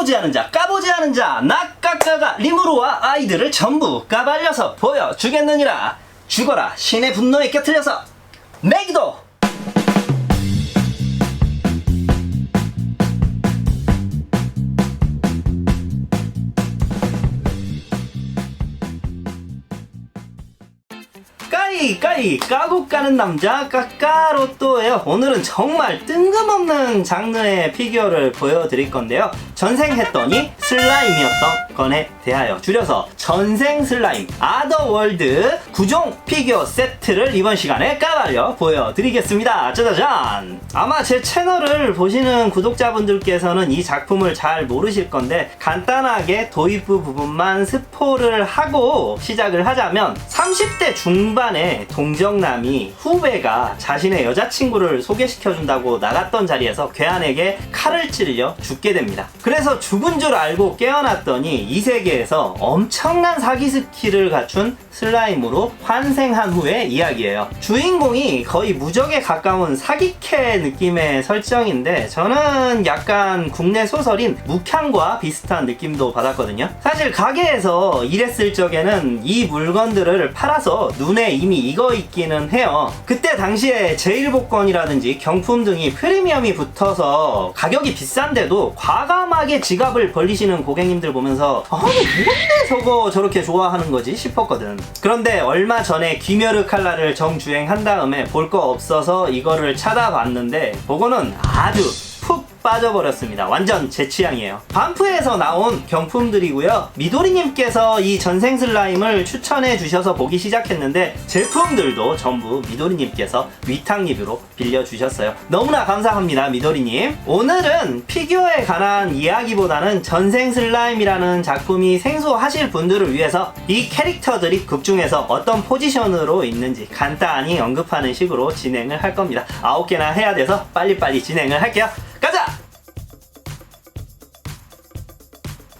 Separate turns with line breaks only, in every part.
까보지 않은 자 까보지 않은 자 낙까까가 리무르와 아이들을 전부 까발려서 보여주겠느니라. 죽어라 신의 분노에 껴틀려서. 매기도 까이 까이 까고 까는 남자 까까로또예요. 오늘은 정말 뜬금없는 장르의 피규어를 보여드릴 건데요. 전생했더니 슬라임이었던 건에 대하여 줄여서 전생 슬라임 아더월드 구종 피규어 세트를 이번 시간에 까발려 보여드리겠습니다. 짜자잔! 아마 제 채널을 보시는 구독자분들께서는 이 작품을 잘 모르실 건데 간단하게 도입부 부분만 스포를 하고 시작을 하자면 30대 중반의 동정남이 후배가 자신의 여자친구를 소개시켜준다고 나갔던 자리에서 괴한에게 칼을 찔려 죽게 됩니다. 그래서 죽은 줄 알고 깨어났더니 이 세계에서 엄청난 사기 스킬을 갖춘 슬라임으로 환생한 후의 이야기예요. 주인공이 거의 무적에 가까운 사기캐 느낌의 설정인데 저는 약간 국내 소설인 묵향과 비슷한 느낌도 받았거든요. 사실 가게에서 일했을 적에는 이 물건들을 팔아서 눈에 이미 익어 있기는 해요. 그때 당시에 제일복권이라든지 경품 등이 프리미엄이 붙어서 가격이 비싼데도 과감하게 지갑을 벌리시는 고객님들 보면서 아니 뭔데 저거 저렇게 좋아하는 거지 싶었거든. 그런데 얼마 전에 귀멸의 칼라를 정주행한 다음에 볼 거 없어서 이거를 찾아봤는데 그거는 아주 푹 빠져버렸습니다. 완전 제 취향이에요. 반프에서 나온 경품들이고요. 미도리님께서 이 전생 슬라임을 추천해 주셔서 보기 시작했는데 제품들도 전부 미도리님께서 위탁 리뷰로 빌려주셨어요. 너무나 감사합니다, 미도리님. 오늘은 피규어에 관한 이야기보다는 전생 슬라임이라는 작품이 생소하실 분들을 위해서 이 캐릭터들이 극 중에서 어떤 포지션으로 있는지 간단히 언급하는 식으로 진행을 할 겁니다. 아홉 개나 해야 돼서 빨리빨리 진행을 할게요. 가자!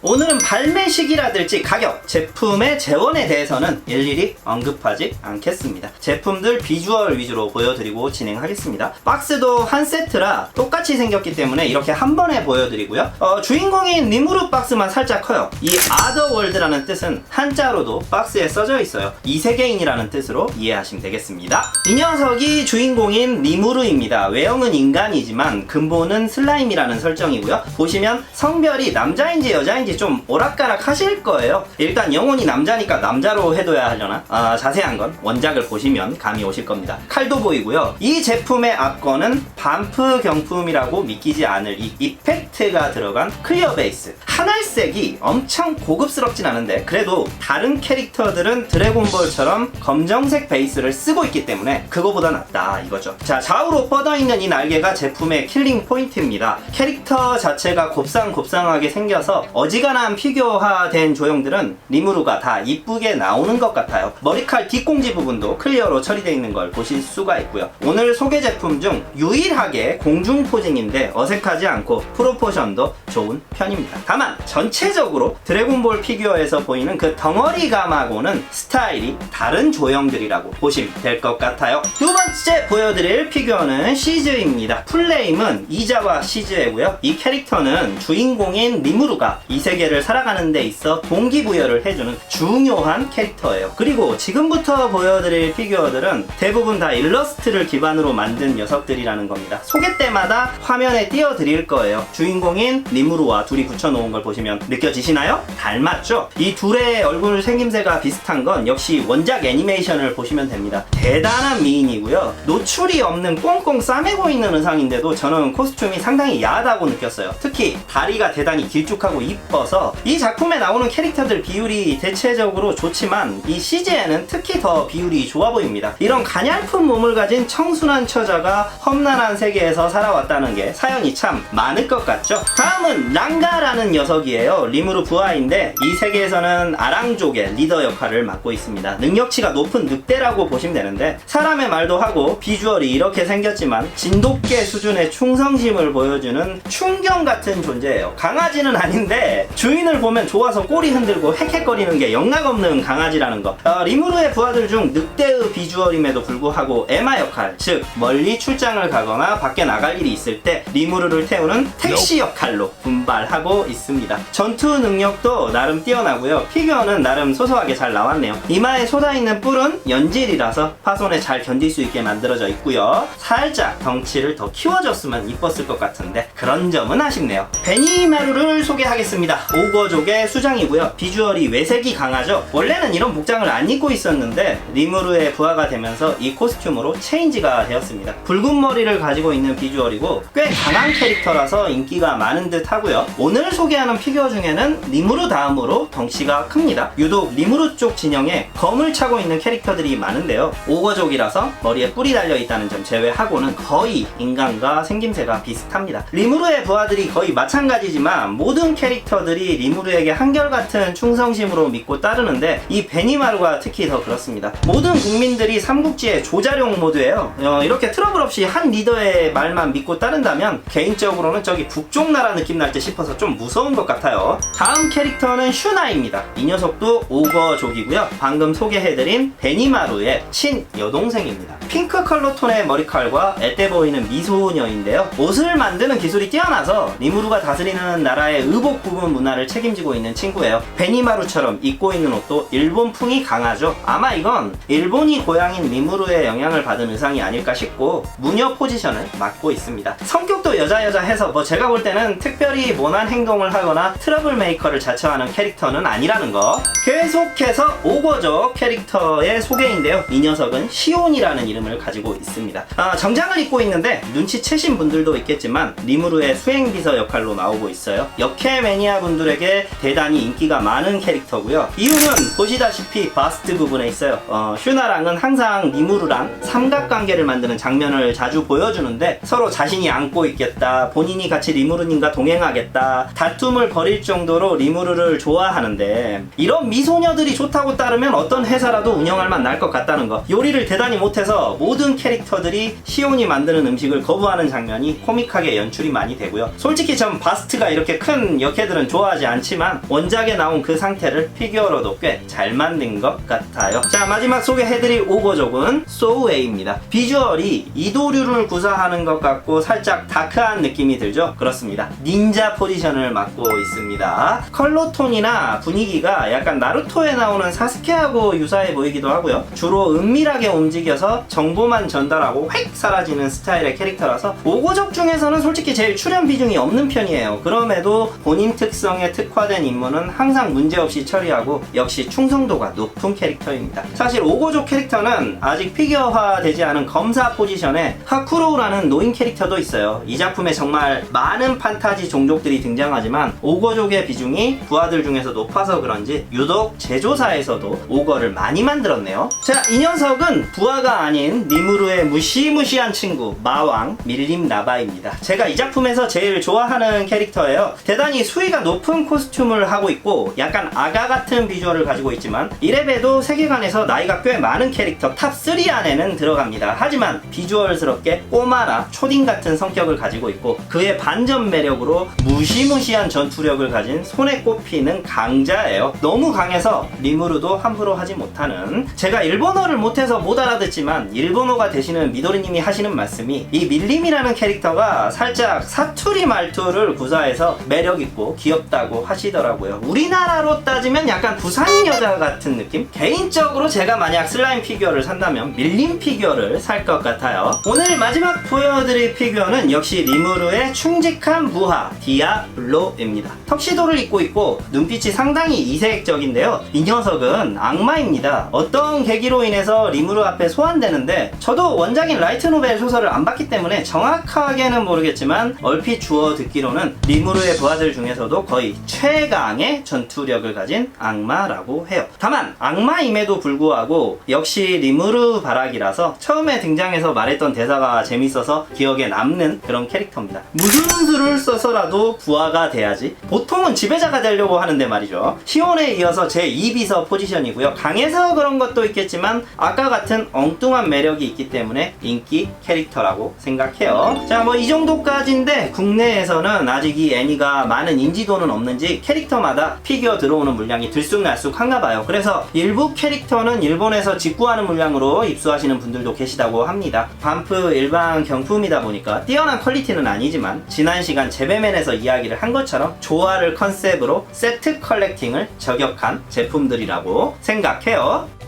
오늘은 발매 시기라든지 가격, 제품의 재원에 대해서는 일일이 언급하지 않겠습니다. 제품들 비주얼 위주로 보여드리고 진행하겠습니다. 박스도 한 세트라 똑같이 생겼기 때문에 이렇게 한 번에 보여드리고요. 어, 주인공인 리무르 박스만 살짝 커요. 이 아더월드라는 뜻은 한자로도 박스에 써져 있어요. 이 세계인이라는 뜻으로 이해하시면 되겠습니다. 이 녀석이 주인공인 리무르입니다. 외형은 인간이지만 근본은 슬라임이라는 설정이고요. 보시면 성별이 남자인지 여자인지 좀 오락가락 하실 거예요. 일단 영혼이 남자니까 남자로 해둬야 하려나? 아, 자세한 건 원작을 보시면 감이 오실 겁니다. 칼도 보이고요. 이 제품의 앞건은 반프 경품이라고 믿기지 않을 이 이펙트가 들어간 클리어 베이스. 하늘색이 엄청 고급스럽진 않은데 그래도 다른 캐릭터들은 드래곤볼처럼 검정색 베이스를 쓰고 있기 때문에 그거보다 낫다 이거죠. 자 좌우로 뻗어있는 이 날개가 제품의 킬링 포인트입니다. 캐릭터 자체가 곱상곱상하게 생겨서 어지 간한 피규어화된 조형들은 리무르가 다 이쁘게 나오는 것 같아요. 머리칼 뒷공지 부분도 클리어로 처리되어 있는 걸 보실 수가 있고요. 오늘 소개 제품 중 유일하게 공중 포징인데 어색하지 않고 프로포션도 좋은 편입니다. 다만 전체적으로 드래곤볼 피규어에서 보이는 그 덩어리 감하고는 스타일이 다른 조형들이라고 보시면 될 것 같아요. 두 번째 보여드릴 피규어는 시즈입니다. 풀네임은 이자와 시즈이고요. 이 캐릭터는 주인공인 리무르가 이세 계를 살아가는 데 있어 동기부여를 해주는 중요한 캐릭터예요. 그리고 지금부터 보여드릴 피규어들은 대부분 다 일러스트를 기반으로 만든 녀석들이라는 겁니다. 소개 때마다 화면에 띄워드릴 거예요. 주인공인 리무르와 둘이 붙여놓은 걸 보시면 느껴지시나요? 닮았죠? 이 둘의 얼굴 생김새가 비슷한 건 역시 원작 애니메이션을 보시면 됩니다. 대단한 미인이고요. 노출이 없는 꽁꽁 싸매고 있는 의상인데도 저는 코스튬이 상당히 야하다고 느꼈어요. 특히 다리가 대단히 길쭉하고 이뻐 서 이 작품에 나오는 캐릭터들 비율이 대체적으로 좋지만 이 CG에는 특히 더 비율이 좋아 보입니다. 이런 가냘픈 몸을 가진 청순한 처자가 험난한 세계에서 살아왔다는 게 사연이 참 많을 것 같죠? 다음은 랑가라는 녀석이에요. 리무르 부하인데 이 세계에서는 아랑족의 리더 역할을 맡고 있습니다. 능력치가 높은 늑대라고 보시면 되는데 사람의 말도 하고 비주얼이 이렇게 생겼지만 진돗개 수준의 충성심을 보여주는 충경 같은 존재예요. 강아지는 아닌데 주인을 보면 좋아서 꼬리 흔들고 헥헥거리는 게 영락 없는 강아지라는 거. 어, 리무르의 부하들 중 늑대의 비주얼임에도 불구하고 에마 역할, 즉 멀리 출장을 가거나 밖에 나갈 일이 있을 때 리무르를 태우는 택시 역할로 분발하고 있습니다. 전투 능력도 나름 뛰어나고요. 피규어는 나름 소소하게 잘 나왔네요. 이마에 솟아있는 뿔은 연질이라서 파손에 잘 견딜 수 있게 만들어져 있고요. 살짝 덩치를 더 키워줬으면 이뻤을 것 같은데 그런 점은 아쉽네요. 베니마루를 소개하겠습니다. 오거족의 수장이고요. 비주얼이 외색이 강하죠. 원래는 이런 복장을 안 입고 있었는데 리무르의 부하가 되면서 이 코스튬으로 체인지가 되었습니다. 붉은 머리를 가지고 있는 비주얼이고 꽤 강한 캐릭터라서 인기가 많은 듯 하고요. 오늘 소개하는 피규어 중에는 리무르 다음으로 덩치가 큽니다. 유독 리무르 쪽 진영에 검을 차고 있는 캐릭터들이 많은데요. 오거족이라서 머리에 뿔이 달려 있다는 점 제외하고는 거의 인간과 생김새가 비슷합니다. 리무르의 부하들이 거의 마찬가지지만 모든 캐릭터들 이 리무르에게 한결같은 충성심으로 믿고 따르는데 이 베니마루가 특히 더 그렇습니다. 모든 국민들이 삼국지의 조자룡 모드예요. 어, 이렇게 트러블 없이 한 리더의 말만 믿고 따른다면 개인적으로는 저기 북쪽 나라 느낌 날때 싶어서 좀 무서운 것 같아요. 다음 캐릭터는 슈나입니다. 이 녀석도 오거족이고요. 방금 소개해드린 베니마루의 친 여동생입니다. 핑크 컬러 톤의 머리칼과 앳돼 보이는 미소녀인데요. 옷을 만드는 기술이 뛰어나서 리무르가 다스리는 나라의 의복 부분 문화를 책임지고 있는 친구예요. 베니마루처럼 입고 있는 옷도 일본풍이 강하죠. 아마 이건 일본이 고향인 리무르의 영향을 받은 의상이 아닐까 싶고 무녀 포지션을 맡고 있습니다. 성격도 여자여자 해서 뭐 제가 볼 때는 특별히 모난 행동을 하거나 트러블 메이커를 자처하는 캐릭터는 아니라는 거. 계속해서 오거적 캐릭터의 소개인데요. 이 녀석은 시온이라는 이름을 가지고 있습니다. 아, 정장을 입고 있는데 눈치채신 분들도 있겠지만 리무르의 수행비서 역할로 나오고 있어요. 역해 매니아 분들에게 대단히 인기가 많은 캐릭터고요. 이유는 보시다시피 바스트 부분에 있어요. 어, 슈나랑은 항상 리무르랑 삼각관계를 만드는 장면을 자주 보여주는데 서로 자신이 안고 있겠다, 본인이 같이 리무르님과 동행하겠다, 다툼을 벌일 정도로 리무르를 좋아하는데 이런 미소녀들이 좋다고 따르면 어떤 회사라도 운영할 만 날 것 같다는 거. 요리를 대단히 못해서 모든 캐릭터들이 시온이 만드는 음식을 거부하는 장면이 코믹하게 연출이 많이 되고요. 솔직히 전 바스트가 이렇게 큰 역해들은 좋아하지 않지만 원작에 나온 그 상태를 피규어로도 꽤 잘 만든 것 같아요. 자 마지막 소개해드릴 오거족은 소우에이입니다. 비주얼이 이도류를 구사하는 것 같고 살짝 다크한 느낌이 들죠? 그렇습니다. 닌자 포지션을 맡고 있습니다. 컬러 톤이나 분위기가 약간 나루토에 나오는 사스케하고 유사해 보이기도 하고요. 주로 은밀하게 움직여서 정보만 전달하고 획 사라지는 스타일의 캐릭터라서 오고적 중에서는 솔직히 제일 출연 비중이 없는 편이에요. 그럼에도 본인 특성 에 특화된 임무는 항상 문제없이 처리하고 역시 충성도가 높은 캐릭터입니다. 사실 오고족 캐릭터는 아직 피규어화 되지 않은 검사 포지션에 하쿠로우라는 노인 캐릭터도 있어요. 이 작품에 정말 많은 판타지 종족들이 등장하지만 오거족의 비중이 부하들 중에서 높아서 그런지 유독 제조사에서도 오거를 많이 만들었네요. 자, 이 녀석은 부하가 아닌 리무르의 무시무시한 친구 마왕 밀림 나바입니다. 제가 이 작품에서 제일 좋아하는 캐릭터예요. 대단히 수위가 높은 코스튬을 하고 있고 약간 아가 같은 비주얼을 가지고 있지만 이래봬도 세계관에서 나이가 꽤 많은 캐릭터 탑 3 안에는 들어갑니다. 하지만 비주얼스럽게 꼬마나 초딩 같은 성격을 가지고 있고 그의 반전 매력으로 무시무시한 전투력을 가진 손에 꼽히는 강자예요. 너무 강해서 리무르도 함부로 하지 못하는 제가 일본어를 못해서 못 알아듣지만 일본어가 되시는 미도리님이 하시는 말씀이 이 밀림이라는 캐릭터가 살짝 사투리 말투를 구사해서 매력있고 귀엽 다고 하시더라고요. 우리나라로 따지면 약간 부산 여자 같은 느낌? 개인적으로 제가 만약 슬라임 피규어를 산다면 밀림 피규어를 살 것 같아요. 오늘 마지막 보여드릴 피규어는 역시 리무르의 충직한 부하 디아블로입니다. 턱시도를 입고 있고 눈빛이 상당히 이색적인데요. 이 녀석은 악마입니다. 어떤 계기로 인해서 리무르 앞에 소환되는데 저도 원작인 라이트 노벨 소설을 안 봤기 때문에 정확하게는 모르겠지만 얼핏 주워 듣기로는 리무르의 부하들 중에서도 거의 최강의 전투력을 가진 악마라고 해요. 다만 악마임에도 불구하고 역시 리무르 바락이라서 처음에 등장해서 말했던 대사가 재밌어서 기억에 남는 그런 캐릭터입니다. 무슨 수를 써서라도 부하가 돼야지. 보통은 지배자가 되려고 하는데 말이죠. 시온에 이어서 제 2비서 포지션이고요. 강해서 그런 것도 있겠지만 아까 같은 엉뚱한 매력이 있기 때문에 인기 캐릭터라고 생각해요. 자, 뭐 이 정도까지인데 국내에서는 아직 이 애니가 많은 인지도 난 이도는 없는지 캐릭터마다 피규어 들어오는 물량이 들쑥날쑥 한가 봐요. 그래서 일부 캐릭터는 일본에서 직구하는 물량으로 입수하시는 분들도 계시다고 합니다. 반프 일반 경품이다 보니까 뛰어난 퀄리티는 아니지만 지난 시간 재배맨에서 이야기를 한 것처럼 조화를 컨셉으로 세트 컬렉팅을 저격한 제품들이라고 생각해요.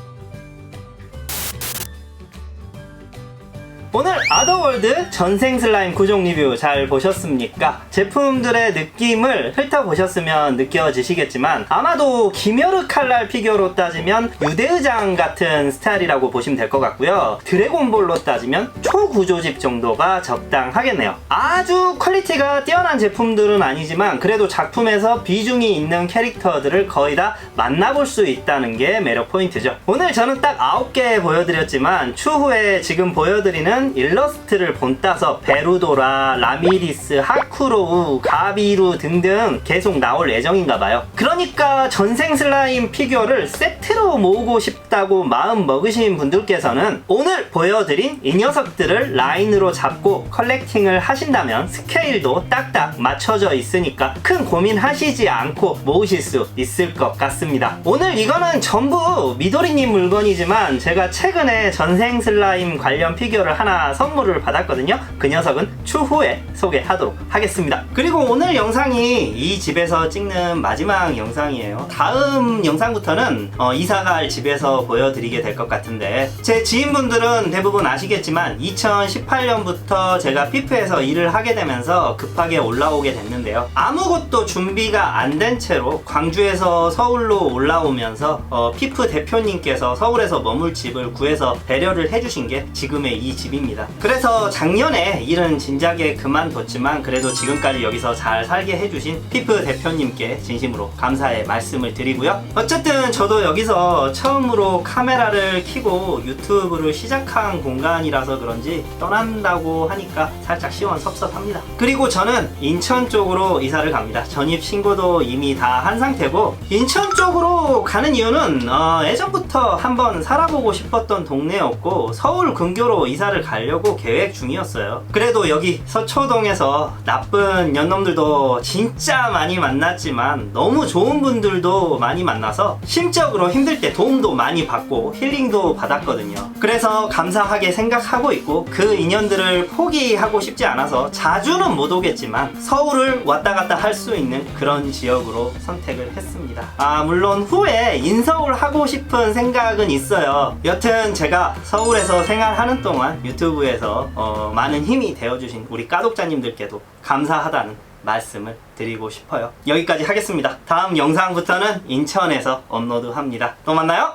오늘 아더월드 전생 슬라임 구종 리뷰 잘 보셨습니까? 제품들의 느낌을 훑어보셨으면 느껴지시겠지만 아마도 김여르 칼날 피규어로 따지면 유대의장 같은 스타일이라고 보시면 될 것 같고요. 드래곤볼로 따지면 초구조집 정도가 적당하겠네요. 아주 퀄리티가 뛰어난 제품들은 아니지만 그래도 작품에서 비중이 있는 캐릭터들을 거의 다 만나볼 수 있다는 게 매력 포인트죠. 오늘 저는 딱 9개 보여드렸지만 추후에 지금 보여드리는 일러스트를 본따서 베루도라, 라미리스, 하쿠로우, 가비루 등등 계속 나올 예정인가봐요. 그러니까 전생 슬라임 피규어를 세트로 모으고 싶다고 마음 먹으신 분들께서는 오늘 보여드린 이 녀석들을 라인으로 잡고 컬렉팅을 하신다면 스케일도 딱딱 맞춰져 있으니까 큰 고민하시지 않고 모으실 수 있을 것 같습니다. 오늘 이거는 전부 미도리님 물건이지만 제가 최근에 전생 슬라임 관련 피규어를 하나 선물을 받았거든요. 그 녀석은 추후에 소개하도록 하겠습니다. 그리고 오늘 영상이 이 집에서 찍는 마지막 영상이에요. 다음 영상부터는 어, 이사가 할 집에서 보여드리게 될 것 같은데 제 지인분들은 대부분 아시겠지만 2018년부터 제가 피프에서 일을 하게 되면서 급하게 올라오게 됐는데요. 아무것도 준비가 안 된 채로 광주에서 서울로 올라오면서 어, 피프 대표님께서 서울에서 머물 집을 구해서 배려를 해주신 게 지금의 이 집입니다. 그래서 작년에 일은 진작에 그만뒀지만 그래도 지금까지 여기서 잘 살게 해주신 피프 대표님께 진심으로 감사의 말씀을 드리고요. 어쨌든 저도 여기서 처음으로 카메라를 켜고 유튜브를 시작한 공간이라서 그런지 떠난다고 하니까 살짝 시원섭섭합니다. 그리고 저는 인천 쪽으로 이사를 갑니다. 전입 신고도 이미 다 한 상태고 인천 쪽으로 가는 이유는 어, 예전부터 한번 살아보고 싶었던 동네였고 서울 근교로 이사를 가려고 계획 중이었어요. 그래도 여기 서초동에서 나쁜 년놈들도 진짜 많이 만났지만 너무 좋은 분들도 많이 만나서 심적으로 힘들 때 도움도 많이 받고 힐링도 받았거든요. 그래서 감사하게 생각하고 있고 그 인연들을 포기하고 싶지 않아서 자주는 못 오겠지만 서울을 왔다 갔다 할 수 있는 그런 지역으로 선택을 했습니다. 아, 물론 후에 인서울 하고 싶은 생각은 있어요. 여튼 제가 서울에서 생활하는 동안 유튜브에서 어, 많은 힘이 되어주신 우리 까독자님들께도 감사하다는 말씀을 드리고 싶어요. 여기까지 하겠습니다. 다음 영상부터는 인천에서 업로드합니다. 또 만나요.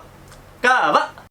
까바!